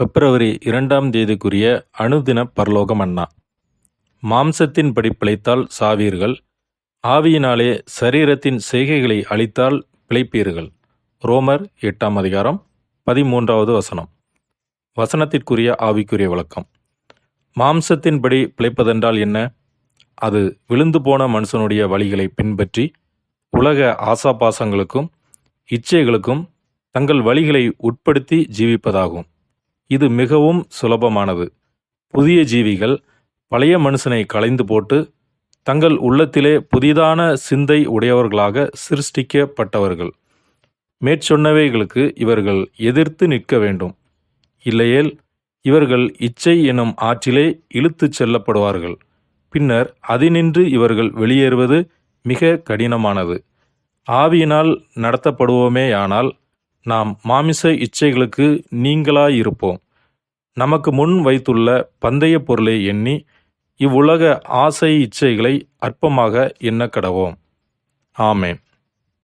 பிப்ரவரி இரண்டாம் தேதிக்குரிய அணுதின பரலோக மன்னா மாம்சத்தின்படி பிழைத்தால் சாவீர்கள். ஆவியினாலே சரீரத்தின் செய்கைகளை அழித்தால் பிழைப்பீர்கள். ரோமர் எட்டாம் அதிகாரம் பதிமூன்றாவது வசனம். வசனத்திற்குரிய ஆவிக்குரிய விளக்கம். மாம்சத்தின்படி பிழைப்பதென்றால் என்ன? அது விழுந்து போன மனுஷனுடைய வழிகளை பின்பற்றி உலக ஆசாபாசங்களுக்கும் இச்சைகளுக்கும் தங்கள் வழிகளை உட்படுத்தி ஜீவிப்பதாகும். இது மிகவும் சுலபமானது. புதிய ஜீவிகள் பழைய மனுஷனை களைந்து போட்டு தங்கள் உள்ளத்திலே புதிதான சிந்தை உடையவர்களாக சிருஷ்டிக்கப்பட்டவர்கள். மேற்சொன்னவைகளுக்கு இவர்கள் எதிர்த்து நிற்க வேண்டும். இல்லையேல் இவர்கள் இச்சை எனும் ஆற்றிலே இழுத்துச் செல்லப்படுவார்கள். பின்னர் அதினின்று இவர்கள் வெளியேறுவது மிக கடினமானது. ஆவியினால் நடத்தப்படுவோமேயானால் நாம் மாமிச இச்சைகளுக்கு நீங்களாயிருப்போம். நமக்கு முன் வைத்துள்ள பந்தய பொருளை எண்ணி இவ்வுலக ஆசை இச்சைகளை அற்பமாக எண்ணக்கடவோம். ஆமேன்.